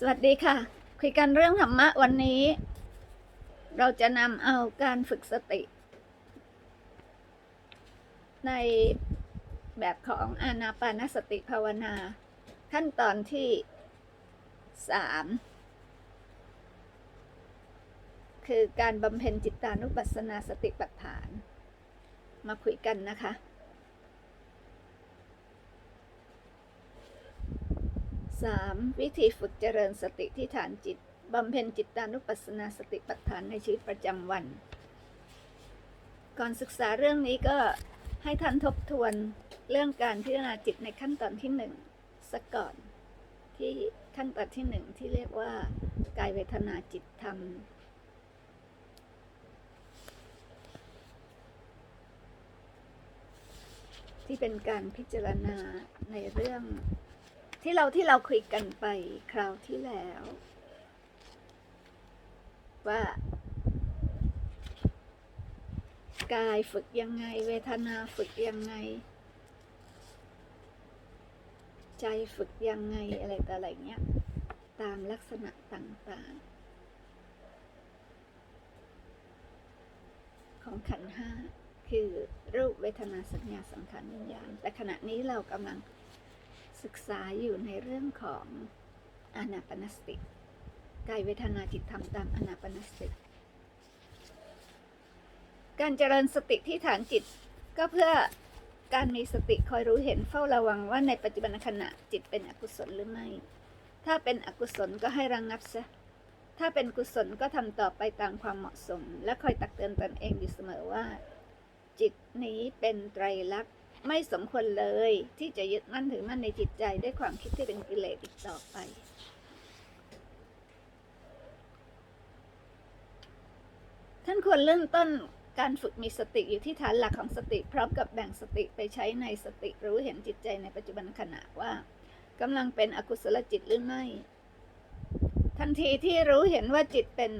สวัสดีค่ะ คุยกันเรื่องธรรมะวันนี้ เราจะนำเอาการฝึกสติ ในแบบของอานาปานสติภาวนา ขั้นตอนที่สามคือการบำเพ็ญจิตานุปัสสนาสติปัฏฐาน มาคุยกันนะคะ สามวิธีฝึกเจริญสติที่ฐานจิตบำเพ็ญจิตตานุปัสสนาสติปัฏฐานในชีวิตประจำวัน ก่อนศึกษาเรื่องนี้ก็ให้ท่านทบทวนเรื่องการพิจารณาจิตในขั้นตอนที่หนึ่งสักก่อน ที่ขั้นตอนที่หนึ่งที่เรียกว่ากายเวทนาจิตธรรม ที่เป็นการพิจารณาในเรื่อง ที่เราที่เราคุยกันไปคราวที่แล้ว ว่ากายฝึกยังไง เวทนาฝึกยังไง ใจฝึกยังไงอะไรต่ออะไรเงี้ย ตามลักษณะต่างๆ ของขันห้าคือรูปเวทนาสัญญาสังขารวิญญาณ แต่ขณะนี้เรากำลัง ศึกษาอยู่ในเรื่องของอนาปนสติกายเวทนาจิตธรรมตามอนาปนสติ การเจริญสติที่ฐานจิตก็เพื่อการมีสติคอยรู้เห็นเฝ้าระวังว่าในปัจจุบันขณะจิตเป็นอกุศลหรือไม่ ถ้าเป็นอกุศลก็ให้ระงงับซะ ถ้าเป็นกุศลก็ทำต่อไปตามความเหมาะสม และคอยตักเตือนตนเองอยู่เสมอว่า จิตนี้เป็นไตรลักษณ์ ไม่สมควรเลยที่จะยึดมั่นถือมั่นในจิตใจด้วยความคิดที่เป็นกิเลสอีกต่อไป ท่านควรเริ่มต้นการฝึกมีสติอยู่ที่ฐานหลักของสติ พร้อมกับแบ่งสติไปใช้ในสติรู้เห็นจิตใจในปัจจุบันขณะว่ากำลังเป็นอกุศลจิตหรือไม่ ทันทีที่รู้เห็นว่าจิตเป็น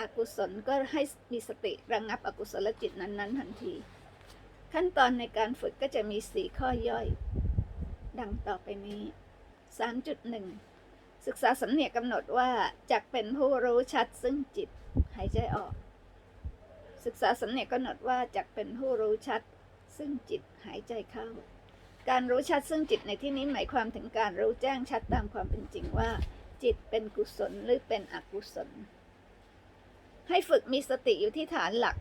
อกุศลก็ให้มีสติระงงับอกุศลจิตนั้นๆ ทันที ขั้นตอนในการฝึกก็จะมีสี่ข้อย่อย ดังต่อไปนี้ 3.1 ศึกษาสำเนียกกำหนดว่าจักเป็นผู้รู้ชัดซึ่งจิตหายใจออก ศึกษาสำเนียกกำหนดว่าจักเป็นผู้รู้ชัด ซึ่งจิตหายใจเข้า การรู้ชัดซึ่งจิตในที่นี้หมายความถึงการรู้แจ้งชัดตามความเป็นจริงว่า จิตเป็นกุศลหรือเป็นอกุศล ให้ฝึกมีสติอยู่ที่ฐานหลัก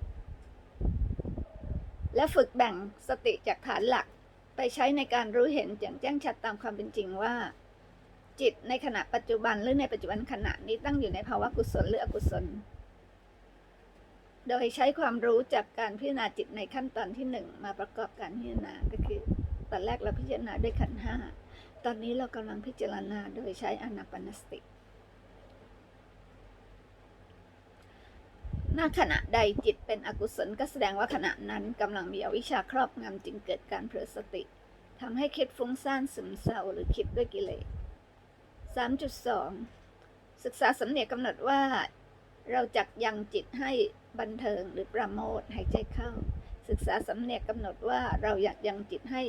และฝึกแบ่งสติจากฐานหลักไปใช้ในการรู้เห็นอย่างแจ้งชัดตามความเป็นจริงว่า จิตในขณะปัจจุบันหรือในปัจจุบันขณะนี้ตั้งอยู่ในภาวะกุศลหรืออกุศล โดยใช้ความรู้จากการพิจารณาจิตในขั้นตอนที่หนึ่งมาประกอบการพิจารณาก็คือตอนแรกเราพิจารณาด้วยขันห้าตอนนี้เรากำลังพิจารณาโดยใช้อนาปานสติ ณขณะใดจิตเป็นอกุศลก็แสดงว่าขณะนั้นกำลังมีอวิชชาครอบงำจึงเกิดการเผลอสติทำให้คิดฟุ้งซ่านซึมเศร้าหรือคิดด้วยกิเลส 3.2 ศึกษาสำเนียกกำหนดว่า เราจักยังจิตให้บันเทิงหรือประโมทหายใจเข้า ศึกษาสำเนียกกำหนดว่าเราอยากยังจิตให้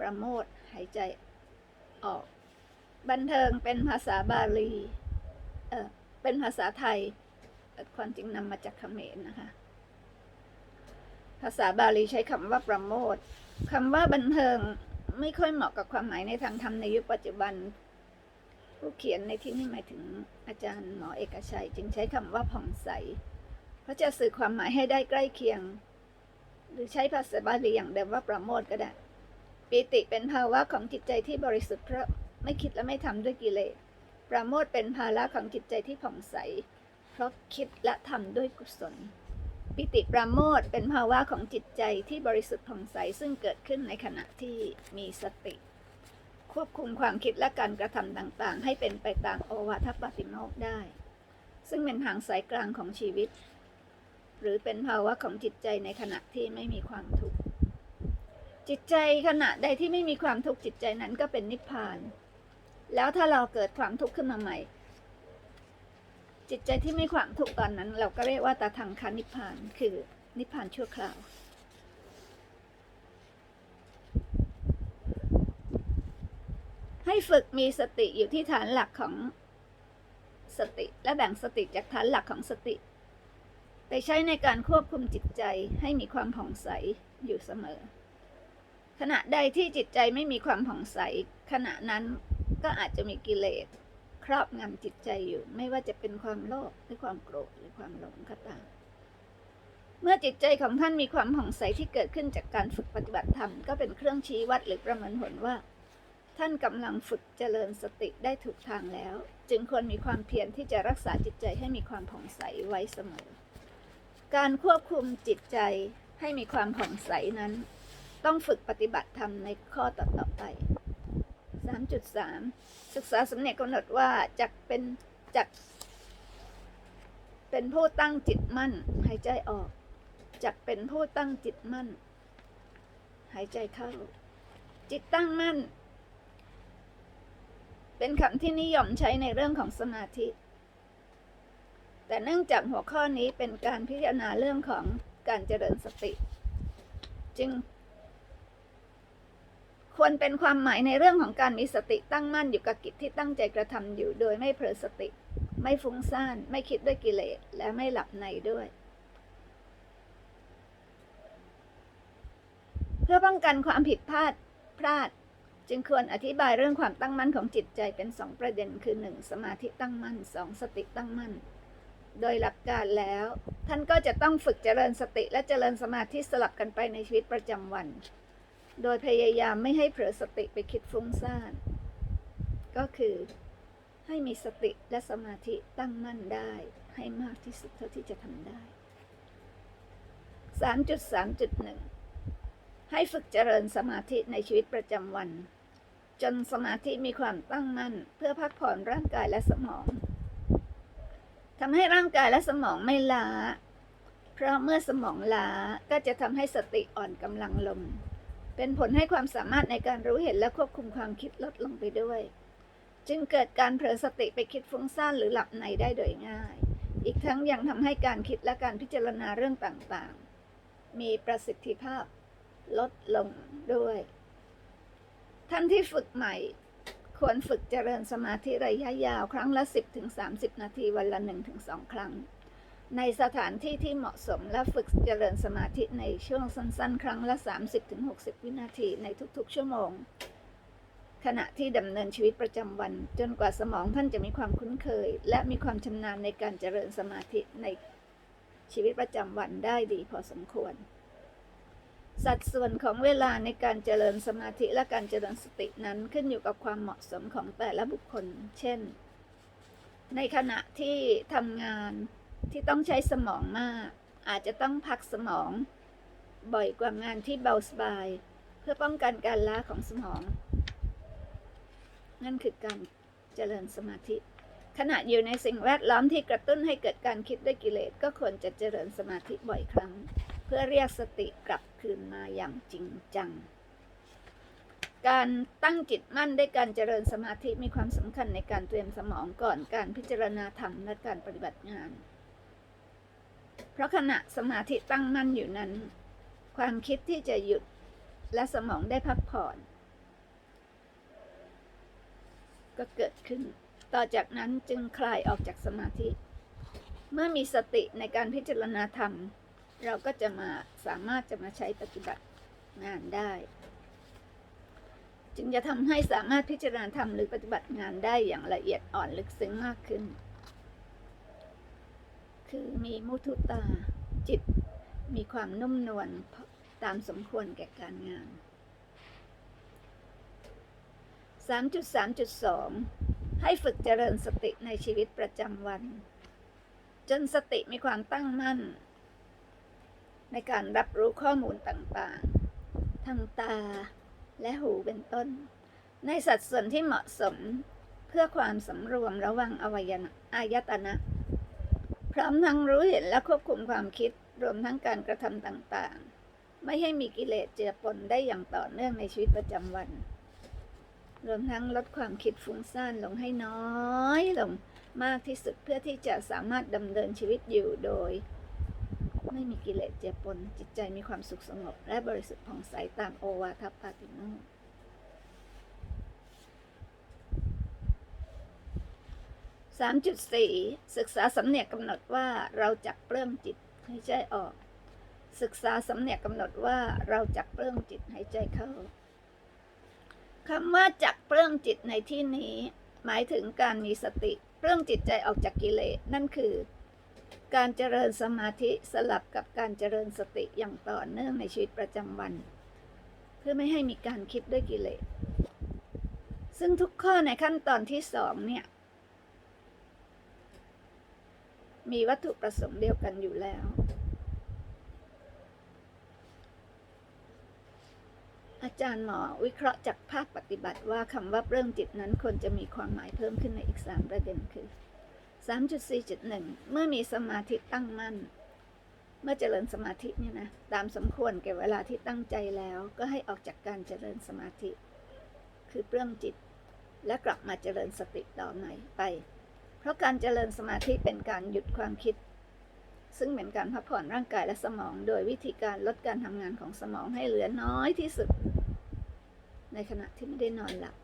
ประโมทหายใจออก บันเทิงเป็นภาษาบาลีเออเป็นภาษาไทย ความจริงนำมาจากเขมรนะคะ ภาษาบาลีใช้คำว่าประโมทคำว่าบันเทิงไม่ค่อยเหมาะกับความหมายในทางธรรมในยุคปัจจุบัน ผู้เขียนในที่นี้หมายถึงอาจารย์หมอเอกชัย จึงใช้คำว่าผ่องใส เพราะจะสื่อความหมายให้ได้ใกล้เคียง หรือใช้ภาษาบาลีอย่างเดิมว่าประโมทก็ได้ปิติเป็นภาวะของจิตใจที่บริสุทธิ์เพราะไม่คิดและไม่ทำด้วยกิเลสประโมทเป็นภาระของจิตใจที่ผ่องใส เพราะคิดและทำด้วยกุศล ปิติปราโมทเป็นภาวะของจิตใจที่บริสุทธิ์ผ่องใสซึ่งเกิดขึ้นในขณะที่มีสติ ควบคุมความคิดและการกระทำต่างๆ ให้เป็นไปตามโอวาทปาติโมกได้ ซึ่งเป็นทางสายกลางของชีวิต หรือเป็นภาวะของจิตใจในขณะที่ไม่มีความทุกข์จิตใจขณะใดที่ไม่มีความทุกข์จิตใจนั้นก็เป็นนิพพาน แล้วถ้าเราเกิดความทุกข์ขึ้นมาใหม่ จิตใจที่ไม่ความทุกตอนนั้น เราก็เรียกว่าตาทางคานิพพานคือนิพพานชั่วคราว ให้ฝึกมีสติอยู่ที่ฐานหลักของสติและแบ่งสติจากฐานหลักของสติไปใช้ในการควบคุมจิตใจให้มีความผ่องใสอยู่เสมอ ขณะใดที่จิตใจไม่มีความผ่องใส ขณะนั้นก็อาจจะมีกิเลส ครอบงำจิตใจอยู่ ไม่ว่าจะเป็นความโลภหรือความโกรธหรือความหลงก็ตาม เมื่อจิตใจของท่านมีความผ่องใสที่เกิดขึ้นจากการฝึกปฏิบัติธรรมก็เป็นเครื่องชี้วัดหรือประเมินผลว่า ท่านกำลังฝึกเจริญสติได้ถูกทางแล้ว จึงควรมีความเพียรที่จะรักษาจิตใจให้มีความผ่องใสไว้เสมอ การควบคุมจิตใจให้มีความผ่องใสนั้น ต้องฝึกปฏิบัติธรรมในข้อต่อๆไป 3.3 ศึกษาสำเนียกกำหนดว่าจักเป็นจัก เป็นผู้ตั้งจิตมั่น หายใจออก จักเป็นผู้ตั้งจิตมั่น หายใจเข้า จิตตั้งมั่น เป็นคำที่นิยมใช้ในเรื่องของสมาธิ แต่เนื่องจากหัวข้อนี้เป็นการพิจารณาเรื่องของการเจริญสติ จึง ควรเป็นความหมายในเรื่องของการมีสติตั้งมั่นอยู่กับกิจที่ตั้งใจกระทำอยู่โดยไม่เผลอสติ ไม่ฟุ้งซ่าน ไม่คิดด้วยกิเลส และไม่หลับในด้วย เพื่อป้องกันความผิดพลาดพลาด จึงควรอธิบายเรื่องความตั้งมั่นของจิตใจเป็นสองประเด็นคือหนึ่งสมาธิตั้งมั่นสองสติตั้งมั่น โดยหลักการแล้ว ท่านก็จะต้องฝึกเจริญสติและเจริญสมาธิสลับกันไปในชีวิตประจำวัน โดยพยายามไม่ให้เผลอสติไปคิดฟุ้งซ่าน ก็คือให้มีสติและสมาธิตั้งมั่นได้ให้มากที่สุดเท่าที่จะทำได้ 3.3.1 ให้ฝึกเจริญสมาธิในชีวิตประจำวัน จนสมาธิมีความตั้งมั่น เพื่อพักผ่อนร่างกายและสมองทำให้ร่างกายและสมองไม่ล้า เพราะเมื่อสมองล้าก็จะทำให้สติอ่อนกำลังลง เป็นผลให้ความสามารถในการรู้เห็นและควบคุมความคิดลดลงไปด้วย จึงเกิดการเผลอสติไปคิดฟุ้งซ่านหรือหลับในได้โดยง่าย อีกทั้งยังทำให้การคิดและการพิจารณาเรื่องต่างๆ มีประสิทธิภาพลดลงด้วย ท่านที่ฝึกใหม่ ควรฝึกเจริญสมาธิระยะยาวครั้งละ 10-30 นาทีวันละ 1-2 ครั้ง ในสถานที่ที่เหมาะสมและฝึกเจริญสมาธิในช่วงสั้น ๆ ครั้งละ 30-60 วินาทีในทุกๆ ชั่วโมง ขณะที่ดำเนินชีวิตประจำวัน จนกว่าสมองท่านจะมีความคุ้นเคย และมีความชำนาญในการเจริญสมาธิในชีวิตประจำวันได้ดีพอสมควร สัดส่วนของเวลาในการเจริญสมาธิและการเจริญสตินั้นขึ้นอยู่กับความเหมาะสมของแต่ละบุคคล เช่น ในขณะที่ทำงาน ที่ต้องใช้สมองมาก อาจจะต้องพักสมอง บ่อยกว่างานที่เบาสบาย เพื่อป้องกันการล้าของสมอง นั่นคือการเจริญสมาธิ ขณะอยู่ในสิ่งแวดล้อมที่กระตุ้นให้เกิดการคิดด้วยกิเลสก็ควรจะเจริญสมาธิบ่อยครั้ง เพื่อเรียกสติกลับคืนมาอย่างจริงจังการตั้งจิตมั่นด้วยการเจริญสมาธิมีความสำคัญในการเตรียมสมองก่อนการพิจารณาธรรมและการปฏิบัติงาน เพราะขณะสมาธิตั้งมั่นอยู่นั้น ความคิดที่จะหยุดและสมองได้พักผ่อน ก็เกิดขึ้น ต่อจากนั้นจึงคลายออกจากสมาธิ เมื่อมีสติในการพิจารณาธรรม เราก็จะมาสามารถจะมาใช้ปฏิบัติงานได้ จึงจะทำให้สามารถพิจารณาธรรมหรือปฏิบัติงานได้อย่างละเอียดอ่อนลึกซึ้งมากขึ้น คือมีมุทุตาจิต มีความนุ่มนวลตามสมควรแก่การงาน 3.3.2 ให้ฝึกเจริญสติในชีวิตประจำวัน จนสติมีความตั้งมั่น ในการรับรู้ข้อมูลต่างๆ ทางตาและหูเป็นต้น ในสัดส่วนที่เหมาะสมเพื่อความสำรวมระหว่างอวัยนะอายตนะ พร้อมทั้งรู้เห็นและควบคุมความคิดรวมทั้งการกระทำต่างๆ ไม่ให้มีกิเลสเจือปนได้อย่างต่อเนื่องในชีวิตประจำวัน รวมทั้งลดความคิดฟุ้งซ่านลงให้น้อยลงมากที่สุดเพื่อที่จะสามารถดำเนินชีวิตอยู่โดย ไม่มีกิเลสเจือปนจิตใจมีความสุขสงบ และบริสุทธิ์ผ่องใสตามโอวาทปาติโมก 3.4 ศึกษาสำเนียกกำหนดว่าเราจักเปลื้องจิตให้ใจออก ศึกษาสำเนียกกำหนดว่าเราจักเปลื้องจิตให้ใจเข้าคำว่าจักเปลื้องจิตในที่นี้ หมายถึงการมีสติเปลื้องจิตใจออกจากกิเลสนั่นคือ การเจริญสมาธิสลับกับการเจริญสติอย่างต่อเนื่องในชีวิตประจำวัน เพื่อไม่ให้มีการคิดด้วยกิเลสซึ่งทุกข้อในขั้นตอนที่สองเนี่ย มีวัตถุประสงค์เดียวกันอยู่แล้ว อาจารย์หมอวิเคราะห์จากภาคปฏิบัติว่าคำว่าเรื่องจิตนั้นควรจะมีความหมายเพิ่มขึ้นในอีก 3 ประเด็นคือ 3.4.1 เมื่อมีสมาธิตั้งมั่น เมื่อเจริญสมาธิเนี่ยนะตามสมควรแก่เวลาที่ตั้งใจแล้วก็ให้ออกจากการเจริญสมาธิ คือเปลื้องจิต และกลับมาเจริญสติต่อใหม่ไป เพราะการเจริญสมาธิเป็นการหยุดความคิด ซึ่งเป็นการพักผ่อนร่างกายและสมอง โดยวิธีการลดการทำงานของสมองให้เหลือน้อยที่สุด ในขณะที่ไม่ได้นอนหลับ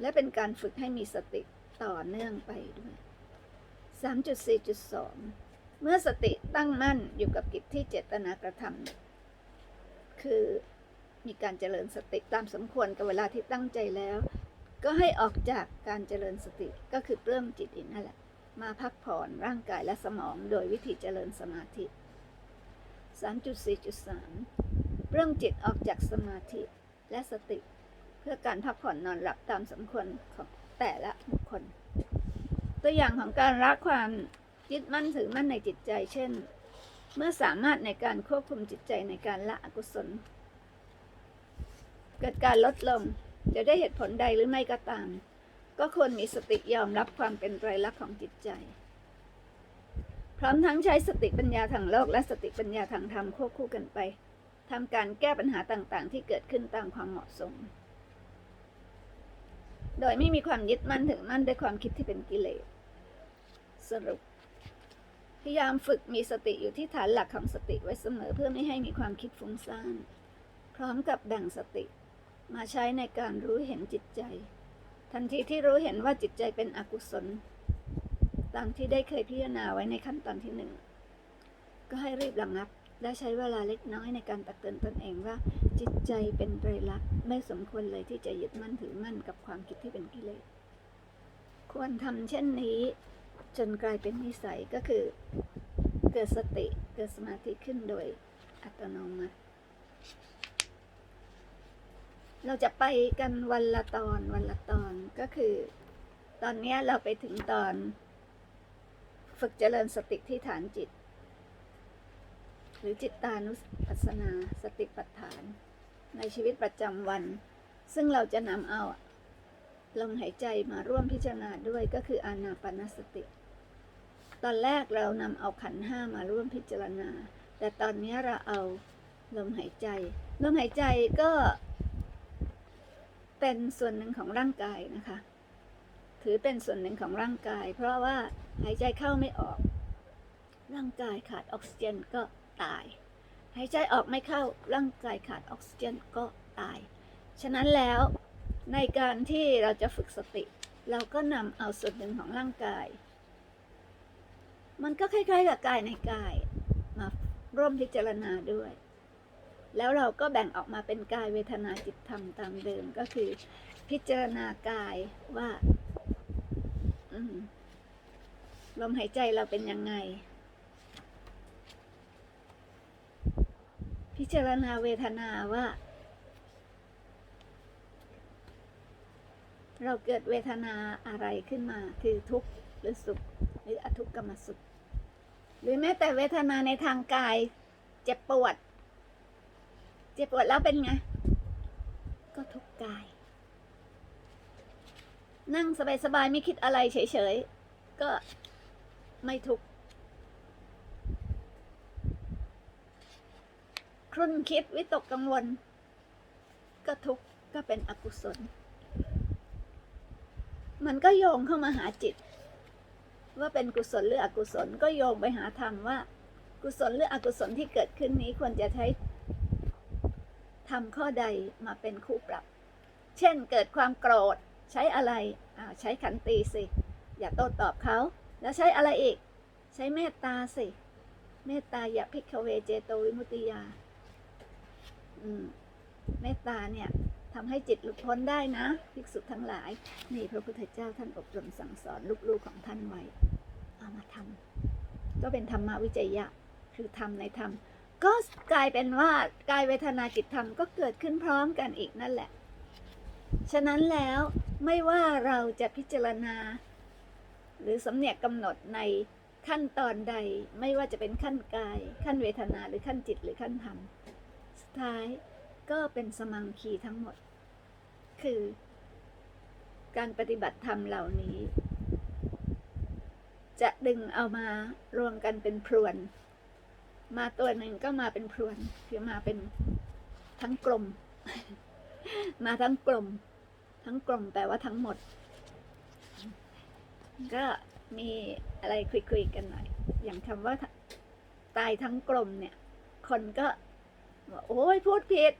และเป็นการฝึกให้มีสติต่อเนื่องไปด้วย 3.4.2 เมื่อสติตั้งมั่นอยู่กับกิจที่เจตนากระทำคือมีการเจริญสติตามสมควรกับเวลาที่ตั้งใจแล้ว ก็ให้ออกจากการเจริญสติก็คือเปลื้องจิตอีกนั่นแหละ มาพักผ่อนร่างกายและสมองโดยวิธีเจริญสมาธิ 3.4.3 เรื่องจิตออกจากสมาธิและสติ เพื่อการพักผ่อนนอนหลับตามสมควรของแต่ละบุคคล ตัวอย่างของการละความยึดมั่นถือมั่นในจิตใจ เช่น เมื่อสามารถในการควบคุมจิตใจในการละอกุศล เกิดการลดลง จะได้เหตุผลใดหรือไม่ก็ตาม ก็ควรมีสติยอมรับความเป็นไตรลักษณ์ของจิตใจ พร้อมทั้งใช้สติปัญญาทางโลกและสติปัญญาทางธรรมควบคู่กันไปทำการแก้ปัญหาต่างๆ ที่เกิดขึ้นตามความเหมาะสม โดยไม่มีความยึดมั่นถือมั่นด้วยความคิดที่เป็นกิเลส สรุป พยายามฝึกมีสติอยู่ที่ฐานหลักของสติไว้เสมอเพื่อไม่ให้มีความคิดฟุ้งซ่าน พร้อมกับแบ่งสติ มาใช้ในการรู้เห็นจิตใจ ทันทีที่รู้เห็นว่าจิตใจเป็นอกุศล ตามที่ได้เคยพิจารณาไว้ในขั้นตอนที่หนึ่งก็ให้รีบระงับ และใช้เวลาเล็กน้อยในการตักเตือนตนเองว่า จิตใจเป็นไตรลักษณ์ไม่สมควรเลยที่จะยึดมั่นถือมั่นกับความคิดที่เป็นกิเลสควรทำเช่นนี้จนกลายเป็นนิสัยก็คือ เกิดสติเกิดสมาธิขึ้นโดยอัตโนมัติ เราจะไปกันวันละตอนวันละตอนก็คือ ตอนนี้เราไปถึงตอน ฝึกเจริญสติที่ฐานจิต หรือจิตตานุปัสสนาสติปัฏฐาน ในชีวิตประจำวัน ซึ่งเราจะนำเอาลมหายใจมาร่วมพิจารณาด้วยก็คืออานาปนสติ ตอนแรกเรานำเอาขันห้ามาร่วมพิจารณา แต่ตอนนี้เราเอาลมหายใจ ลมหายใจก็ เป็นส่วนหนึ่งของร่างกายนะคะ ถือเป็นส่วนหนึ่งของร่างกาย เพราะว่าหายใจเข้าไม่ออก ร่างกายขาดออกซิเจนก็ตาย หายใจออกไม่เข้าร่างกายขาดออกซิเจนก็ตาย ฉะนั้นแล้วในการที่เราจะฝึกสติ เราก็นำเอาส่วนหนึ่งของร่างกาย มันก็คล้ายๆกับกายในกาย มาร่วมพิจารณาด้วย แล้วเราก็แบ่งออกมาเป็นกายเวทนาจิตธรรมตามเดิมก็คือ พิจารณากายว่าลมหายใจเราเป็นยังไง พิจารณาเวทนาว่า เราเกิดเวทนาอะไรขึ้นมา คือทุกข์หรือสุข หรืออทุกขมสุข หรือแม้แต่เวทนาในทางกาย เจ็บปวด เจ็บปวดแล้วเป็นไง ก็ทุกข์กาย นั่งสบายๆไม่คิดอะไรเฉยๆ ก็ไม่ทุกข์ครุ่นคิดวิตกกังวล ก็ทุกข์ก็เป็นอกุศล มันก็โยงเข้ามาหาจิต ว่าเป็นกุศลหรืออกุศลก็โยงไปหาธรรมว่า กุศลหรืออกุศลที่เกิดขึ้นนี้ควรจะใช้ ทำข้อใดมาเป็นคู่ปรับ เช่นเกิดความโกรธใช้อะไรอ่าใช้ขันตีสิ อย่าโต้ตอบเขา แล้วใช้อะไรอีก ใช้เมตตาสิ เมตตาอย่าพิกเวเจโตวิมุติยา อืม เมตตาเนี่ยทำให้จิตหลุดพ้นได้นะ ภิกษุทั้งหลาย นี่พระพุทธเจ้าท่านอบรมสั่งสอนลูกๆของท่านไว้ เอามาทำก็เป็นธรรมวิจยะ คือทำในธรรม ก็กลายเป็นว่ากายเวทนาจิตธรรมก็เกิดขึ้นพร้อมกันอีกนั่นแหละ ฉะนั้นแล้วไม่ว่าเราจะพิจารณา หรือสำเนียกกำหนดในขั้นตอนใดไม่ว่าจะเป็นขั้นกาย ขั้นเวทนาหรือขั้นจิตหรือขั้นธรรม สุดท้ายก็เป็นสมังคีทั้งหมด คือ การปฏิบัติธรรมเหล่านี้ จะดึงเอามารวมกันเป็นพรวน มาตัวหนึ่งก็มาเป็นพรวนคือมาเป็นทั้งกลม มาทั้งกลม ทั้งกลมแปลว่าทั้งหมด ก็มีอะไรคุยๆกันหน่อย อย่างคำว่าตายทั้งกลมเนี่ย คนก็บอกโอ้ยพูดผิด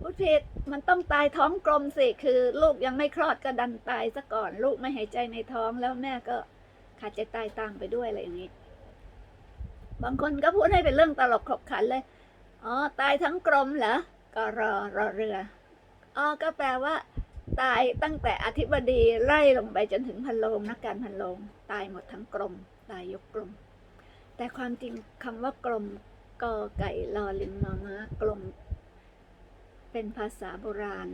พูดผิดมันต้องตายท้องกลมสิ คือ ลูกยังไม่คลอดก็ดันตายซะก่อน ลูกไม่หายใจในท้องแล้วแม่ก็ขาดใจตายตามไปด้วยอะไรอย่างนี้ บางคนก็พูดให้เป็นเรื่องตลกขบขันเลย อ๋อ ตายทั้งกลมเหรอ ก็รอรอเรือ อ๋อ ก็แปลว่า ตายตั้งแต่อธิบดีไล่ลงไปจนถึงพันโลงนักการพันโลง ตายหมดทั้งกลมตายยกกลมแต่ความจริงคำว่ากลมกอไก่ลอลิงมอม้ากลม เป็นภาษาโบราณ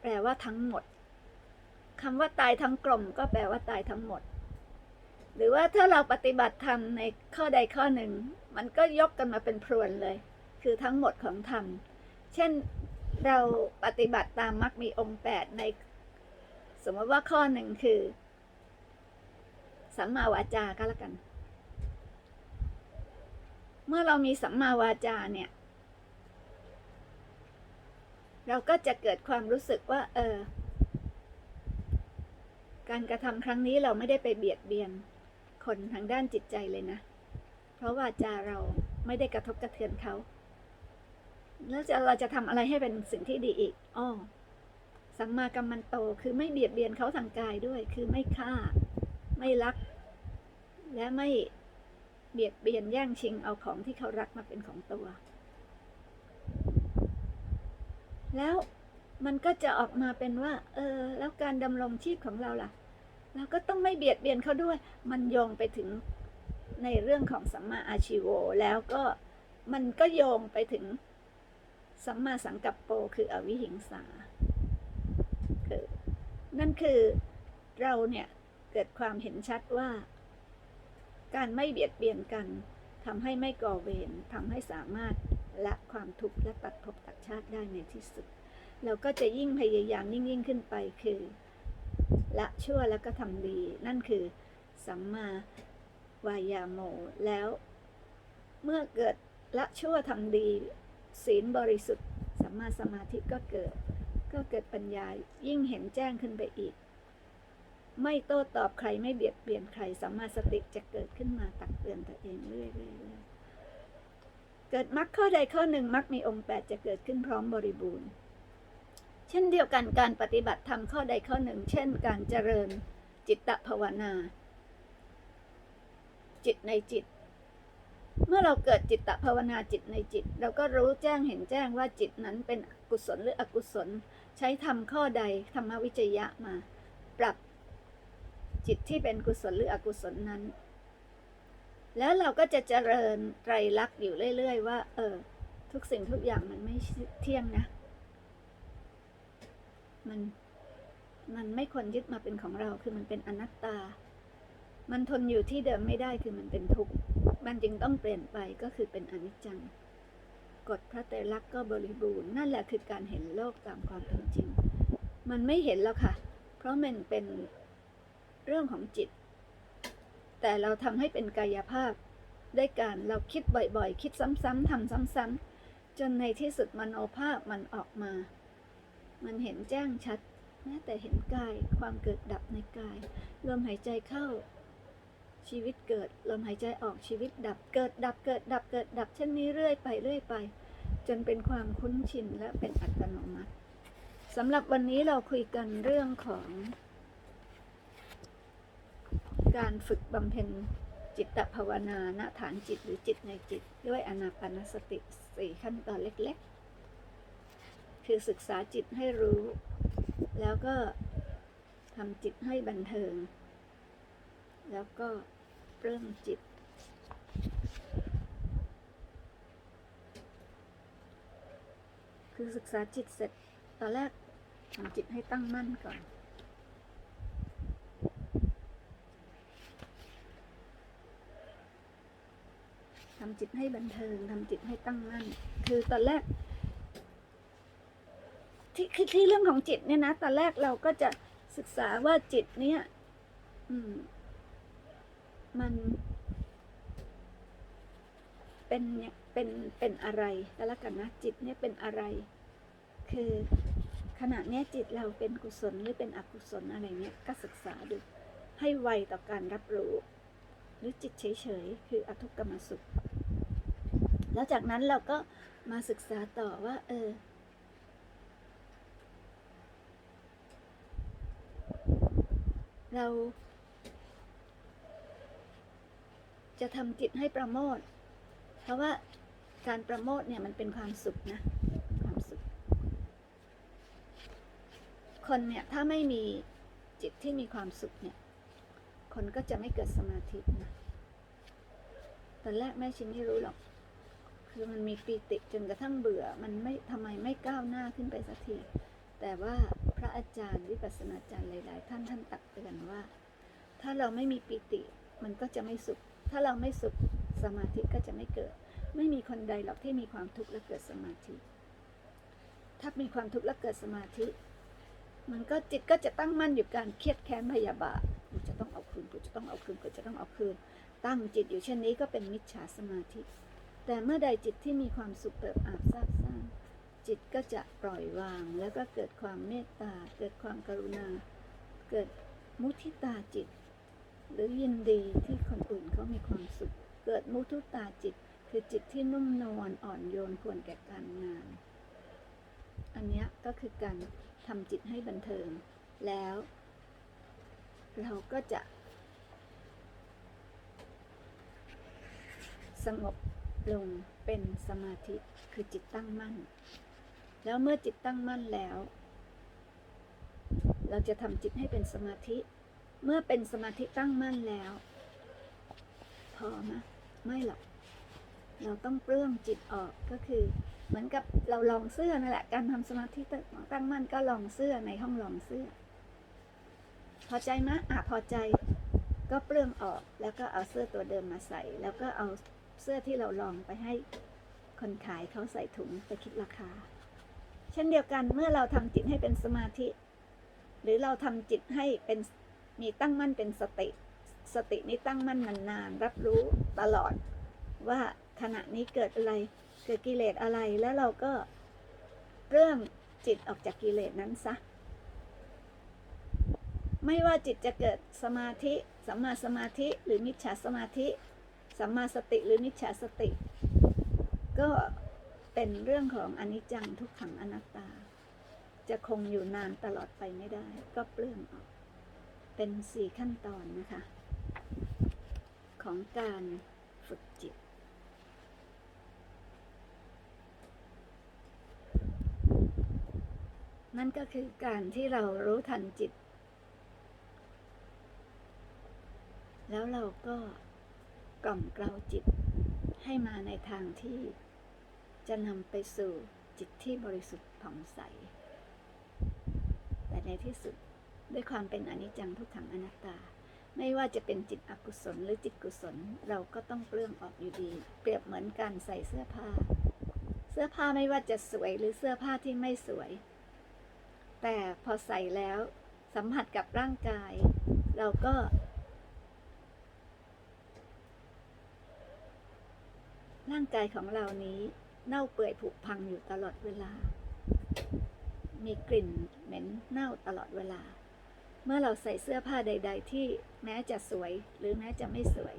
แปลว่าทั้งหมดคำว่าตายทั้งกลมก็แปลว่าตายทั้งหมด หรือว่าถ้าเราปฏิบัติธรรมในข้อใดข้อหนึ่ง มันก็ยกกันมาเป็นพรวนเลย คือทั้งหมดของธรรม เช่นเราปฏิบัติตามมรรคมีองค์แปดใน สมมติว่าข้อหนึ่งคือ สัมมาวาจาก็แล้วกัน เมื่อเรามีสัมมาวาจาเนี่ย เราก็จะเกิดความรู้สึกว่า เออ การกระทำครั้งนี้เราไม่ได้ไปเบียดเบียน คนทางด้านจิตใจเลยนะ เพราะวาจาเราไม่ได้กระทบกระเทือนเขา แล้วจะเราจะทำอะไรให้เป็นสิ่งที่ดีอีกอ้อสัมมากัมมันโตคือไม่เบียดเบียนเขาทางกายด้วย คือไม่ฆ่า ไม่ลัก และไม่เบียดเบียนแย่งชิงเอาของที่เขารักมาเป็นของตัว แล้วมันก็จะออกมาเป็นว่า เออ แล้วการดำรงชีพของเราล่ะ เราก็ต้องไม่เบียดเบียนเขาด้วย มันโยงไปถึงในเรื่องของสัมมาอาชีโว แล้วก็มันก็โยงไปถึงสัมมาสังกัปโปคืออวิหิงสาคือนั่นคือเราเนี่ย เกิดความเห็นชัดว่า การไม่เบียดเบียนกันทำให้ไม่ก่อเวรทำให้สามารถละความทุกข์และตัดภพตัดชาติได้ในที่สุด เราก็จะยิ่งพยายามยิ่งยิ่งขึ้นไปคือ ละชั่วแล้วก็ทำดี นั่นคือสัมมาวายาโม แล้ว เมื่อเกิดละชั่วทำดี ศีลบริสุทธิ์สัมมาสมาธิก็เกิด ก็เกิดปัญญายิ่งเห็นแจ้งขึ้นไปอีก ไม่โต้ตอบใครไม่เบียดเบียนใครสัมมาสติจะเกิดขึ้นมาตักเตือนตัวเองเรื่อยๆเกิดมรรคข้อใดข้อหนึ่งมรรคมีองค์แปดจะเกิดขึ้นพร้อมบริบูรณ์ เช่นเดียวกันการปฏิบัติธรรมข้อใดข้อหนึ่ง เช่น การเจริญจิตตภาวนา จิตในจิต เมื่อเราเกิดจิตตภาวนาจิตในจิต เราก็รู้แจ้งเห็นแจ้งว่าจิตนั้นเป็นกุศลหรืออกุศล ใช้ทำข้อใดธรรมวิจยะมา ปรับจิตที่เป็นกุศลหรืออกุศลนั้น แล้วเราก็จะเจริญไตรลักษณ์อยู่เรื่อย ๆ ว่า เออ ทุกสิ่งทุกอย่างมันไม่เที่ยงนะ มันมันไม่ควรยึดมาเป็นของเราคือมันเป็นอนัตตา มันทนอยู่ที่เดิมไม่ได้คือมันเป็นทุกข์ มันจึงต้องเปลี่ยนไปก็คือเป็นอนิจจัง กฎพระไตรลักษณ์ก็บริบูรณ์นั่นแหละคือการเห็นโลกตามความเป็นจริง มันไม่เห็นแล้วค่ะ เพราะมันเป็นเรื่องของจิต แต่เราทำให้เป็นกายภาพด้วยการเราคิดบ่อยๆ คิดซ้ำๆทำซ้ำๆจนในที่สุดมโนภาพมันออกมา มันเห็นแจ้งชัดแม้แต่เห็นกายความเกิดดับในกาย ลมหายใจเข้า ชีวิตเกิด ลมหายใจออกชีวิตดับ เกิดดับเกิดดับเกิดดับเช่นนี้เรื่อยไปเรื่อยไป จนเป็นความคุ้นชินและเป็นอัตโนมัติสำหรับวันนี้เราคุยกันเรื่องของ การฝึกบำเพ็ญจิตตภาวนาณฐานจิตหรือจิตในจิต ด้วยอนาปานสติสี่ขั้นตอนเล็ก ๆ คือศึกษาจิตให้รู้ แล้วก็ทำจิตให้บันเทิง แล้วก็เริ่มจิต คือศึกษาจิตเสร็จตอนแรกทำจิตให้ตั้งมั่นก่อนทำจิตให้บันเทิงทำจิตให้ตั้งมั่น คือตอนแรก ที่คือที่เรื่องของจิตเนี่ยนะตอนแรกเราก็จะศึกษาว่าจิตเนี่ยอืม มันเป็นเนี่ยเป็นเป็นอะไรก็แล้วกันนะจิตเนี่ยเป็นอะไร คือขณะเนี้ยจิตเราเป็นกุศลหรือเป็นอกุศลอะไรเนี้ยก็ศึกษาดูให้ไวต่อการรับรู้ หรือจิตเฉยๆคืออทุกขมสุข แล้วจากนั้นเราก็มาศึกษาต่อว่า เออ เรา จะทำจิตให้ประโมท เพราะว่าการประโมทเนี่ยมันเป็นความสุขนะ ความสุข คนเนี่ยถ้าไม่มีจิตที่มีความสุขเนี่ย คนก็จะไม่เกิดสมาธินะตอนแรกแม่ชินไม่รู้หรอก คือมันมีปีติจนกระทั่งเบื่อ มันไม่ทำไมไม่ก้าวหน้าขึ้นไปสักที แต่ว่า ระอาจารย์วิปัสสนาจารย์หลาย ๆ ท่านท่านตักเตือนว่า ถ้าเราไม่มีปีติมันก็จะไม่สุข ถ้าเราไม่สุขสมาธิก็จะไม่เกิด ไม่มีคนใดหรอกที่มีความทุกข์และเกิดสมาธิ ถ้ามีความทุกข์และเกิดสมาธิ มันก็จิตก็จะตั้งมั่นอยู่การเครียดแค้นพยาบาทกูจะต้องเอาคืนกูจะต้องเอาคืนกูจะต้องเอาคืน ตั้งจิตอยู่เช่นนี้ก็เป็นมิจฉาสมาธิ แต่เมื่อใดจิตที่มีความสุขเติบอาบซาบซ่า จิตก็จะปล่อยวาง แล้วก็เกิดความเมตตา เกิดความกรุณา เกิดมุทิตาจิต หรือยินดีที่คนอื่นเขามีความสุข เกิดมุทุตาจิต คือจิตที่นุ่มนวลอ่อนโยนควรแก่การงาน อันนี้ก็คือการทำจิตให้บันเทิง แล้ว เราก็จะ สงบลงเป็นสมาธิคือจิตตั้งมั่น แล้วเมื่อจิตตั้งมั่นแล้ว เราจะทำจิตให้เป็นสมาธิ เมื่อเป็นสมาธิตั้งมั่นแล้ว พอไหมไม่หรอกเราต้องเปลื้องจิตออกก็คือ เหมือนกับเราลองเสื้อนั่นแหละ การทำสมาธิตั้งมั่นก็ลองเสื้อในห้องลองเสื้อ พอใจไหมอะพอใจก็เปลื้องออกแล้วก็เอาเสื้อตัวเดิมมาใส่ แล้วก็เอาเสื้อที่เราลองไปให้คนขายเขาใส่ถุงไปคิดราคา เช่นเดียวกันเมื่อเราทำจิตให้เป็นสมาธิ หรือเราทำจิตให้เป็นมีตั้งมั่นเป็นสติ สตินี้ตั้งมั่นนานๆรับรู้ตลอด ว่าขณะนี้เกิดอะไรเกิดกิเลสอะไรแล้วเราก็เรื่องจิตออกจากกิเลสนั้นซะไม่ว่าจิตจะเกิดสมาธิสัมมาสมาธิหรือมิจฉาสมาธิสัมมาสติหรือมิจฉาสติ ก็ เป็นเรื่องของอนิจจังทุกขังอนัตตา จะคงอยู่นานตลอดไปไม่ได้ ก็เปลื้องออก เป็นสี่ขั้นตอนนะคะ ของการฝึกจิตนั่นก็คือการที่เรารู้ทันจิต แล้วเราก็กล่อมเกลาจิตให้มาในทางที่ จะนำไปสู่จิตที่บริสุทธิ์ผ่องใส แต่ในที่สุดด้วยความเป็นอนิจจังทุกขังอนัตตา ไม่ว่าจะเป็นจิตอกุศลหรือจิตกุศลเราก็ต้องเปลื้องออกอยู่ดี เปรียบเหมือนการใส่เสื้อผ้า เสื้อผ้าไม่ว่าจะสวยหรือเสื้อผ้าที่ไม่สวย แต่พอใส่แล้วสัมผัสกับร่างกาย เราก็ ร่างกายของเรานี้ เน่าเปื่อยผุพังอยู่ตลอดเวลา มีกลิ่นเหม็นเน่าตลอดเวลา เมื่อเราใส่เสื้อผ้าใด ๆ ที่แม้จะสวยหรือแม้จะไม่สวย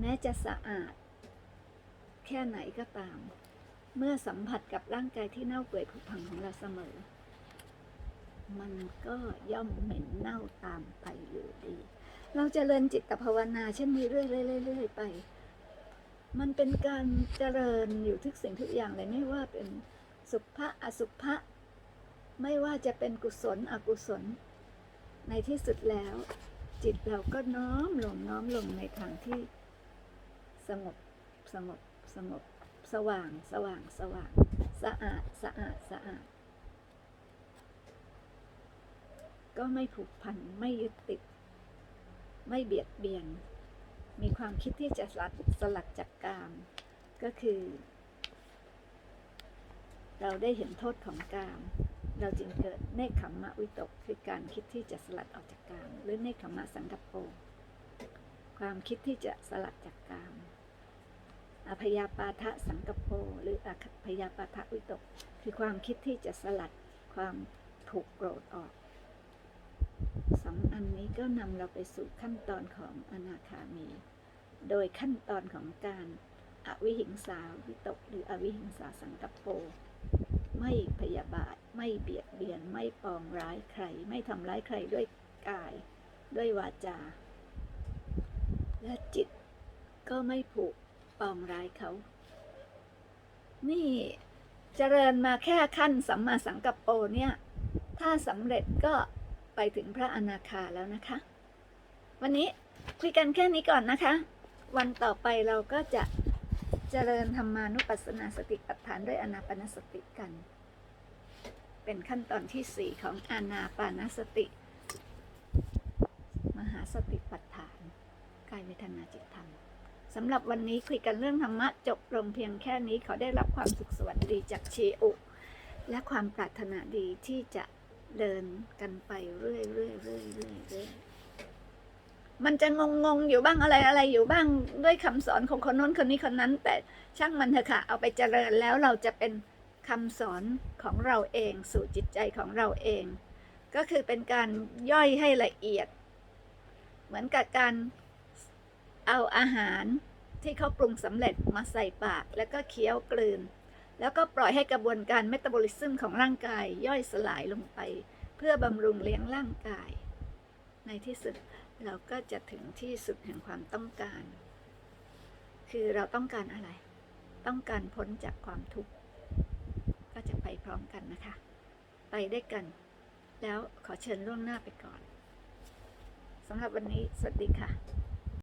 แม้จะสะอาด แค่ไหนก็ตาม เมื่อสัมผัสกับร่างกายที่เน่าเปื่อยผุพังของเราเสมอ มันก็ย่อมเหม็นเน่าตามไปอยู่ดี เราจเจริญจิตภาวนาเช่นนี้เรื่อยๆเรื่อยๆไป มันเป็นการเจริญอยู่ทุกสิ่งทุกอย่างเลยไม่ว่าเป็นสุภะอสุภะไม่ว่าจะเป็นกุศลอกุศล ในที่สุดแล้ว จิตเราก็น้อมลงน้อมลงในทางที่สงบสงบสงบสว่างสว่างสว่างสะอาดสะอาดสะอาด ก็ไม่ผูกพันไม่ยึดติด ไม่เบียดเบียน มีความคิดที่จะสลัดสลัดจากกาม ก็คือ เราได้เห็นโทษของกาม เราจึงเกิดเนคขมมะวิตก คือการคิดที่จะสลัดออกจากกาม หรือเนคขมมะสังกัปโปความคิดที่จะสลัดจากกามอภยาปาทะสังกปโปหรืออภยาปาทะวิตก คือความคิดที่จะสลัดความถูกโกรธออก สองอันนี้ก็นำเราไปสู่ขั้นตอนของอนาคามี โดยขั้นตอนของการอวิหิงสาวิตกหรืออวิหิงสาสังกัปโป ไม่พยาบาท ไม่เบียดเบียน ไม่ปองร้ายใคร ไม่ทำร้ายใครด้วยกาย ด้วยวาจา และจิตก็ไม่ผูกปองร้ายเขา นี่เจริญมาแค่ขั้นสัมมาสังกัปโปเนี่ย ถ้าสำเร็จก็ ไปถึงพระอนาคาแล้วนะคะ วันนี้คุยกันแค่นี้ก่อนนะคะ วันต่อไปเราก็จะเจริญธรรมานุปัสสนาสติปัฏฐานด้วยอนาปานสติกัน เป็นขั้นตอนที่สี่ของอานาปานสติ มหาสติปัฏฐานกายเวทนาจิตธรรมสำหรับวันนี้คุยกันเรื่องธรรมะจบลงเพียงแค่นี้ขอได้รับความสุขสวัสดีจากเชอุและความปรารถนาดีที่จะ เดินกันไปเรื่อยๆเรื่อยๆเรื่อยๆเรื่อยมันจะงงงๆอยู่บ้างอะไรอะไรอยู่บ้างด้วยคำสอนของคนน้นคนนี้คนนั้น แต่ช่างมันเถอะค่ะ เอาไปเจริญแล้วเราจะเป็นคำสอนของเราเองสู่จิตใจของเราเอง ก็คือเป็นการย่อยให้ละเอียด เหมือนกับการเอาอาหารที่เขาปรุงสำเร็จมาใส่ปากแล้วก็เคี้ยวกลืน แล้วก็ปล่อยให้กระบวนการเมตาบอลิซึมของร่างกายย่อยสลายลงไป เพื่อบำรุงเลี้ยงร่างกาย ในที่สุดเราก็จะถึงที่สุดแห่งความต้องการ คือเราต้องการอะไร ต้องการพ้นจากความทุกข์ ก็จะไปพร้อมกันนะคะ ไปได้กัน แล้วขอเชิญล่วงหน้าไปก่อนสำหรับวันนี้ สวัสดีค่ะ